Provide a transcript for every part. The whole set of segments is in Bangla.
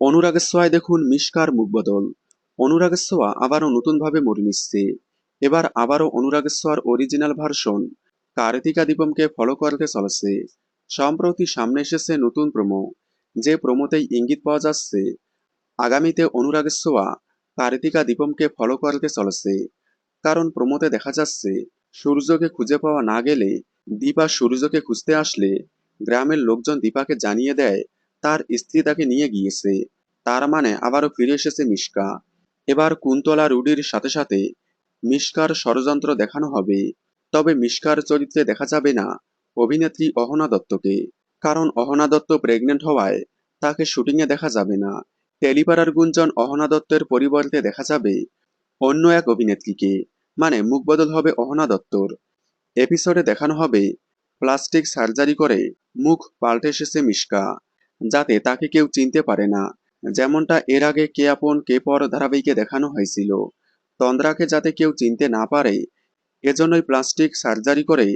অনুরাগের দেখুন মিশকার মুখ বদল অনুরাগের ছোঁয়া আবারও নতুনভাবে মরে নিচ্ছে। এবার আবারও অনুরাগের অরিজিনাল ভার্সন কার্তিকা দীপমকে ফলো করতে চলেছে। সম্প্রতি সামনে এসেছে নতুন প্রোমো যে প্রোমোতেই ইঙ্গিত পাওয়া যাচ্ছে, আগামীতে অনুরাগের ছোঁয়া কার্তিকা দীপমকে ফলো করতে চলেছে। কারণ প্রোমোতে দেখা যাচ্ছে, সূর্যকে খুঁজে পাওয়া না গেলে দীপা সূর্যকে খুঁজতে আসলে গ্রামের লোকজন দীপাকে জানিয়ে দেয় তার স্ত্রী তাকে নিয়ে গিয়েছে। তার মানে আবারও ফিরে এসেছে মিশকা। এবার কুন্তলা রুডির সাথে সাথে মিশকার ষড়যন্ত্র দেখানো হবে। তবে মিশকার চরিত্রে দেখা যাবে না অভিনেত্রী অহনা দত্তকে। কারণ অহনা দত্ত প্রেগনেন্ট হওয়ায় তাকে শুটিংয়ে দেখা যাবে না। টেলিপাড়ার গুঞ্জন অহনা দত্তের পরিবর্তে দেখা যাবে অন্য এক অভিনেত্রীকে। মানে মুখ বদল হবে অহনা দত্তর। এপিসোডে দেখানো হবে প্লাস্টিক সার্জারি করে মুখ পাল্টে এসেছে মিশকা। যাতে তাকে কেউ চিনতে পারে না। যেমনটা এর আগে কে আপন কে পর ধারাবাহিকে দেখানো হয়েছিল। তন্দ্রাকে যাতে কেউ চিনতে না পারে, এজন্যই প্লাস্টিক সার্জারি করে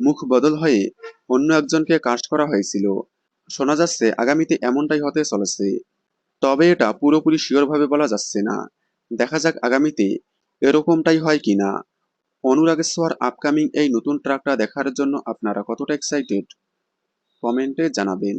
মুখ বদল হয়ে অন্য একজনকে কাস্ট করা হয়েছিল। শোনা যাচ্ছে আগামীতে এমনটাই হতে চলেছে। তবে এটা পুরোপুরি শিওরভাবে বলা যাচ্ছে না। দেখা যাক আগামীতে এরকমটাই হয় কিনা। অনুরাগের ছোঁয়ার আপকামিং এই নতুন ট্রাকটা দেখার জন্য আপনারা কতটা এক্সাইটেড কমেন্টে জানাবেন।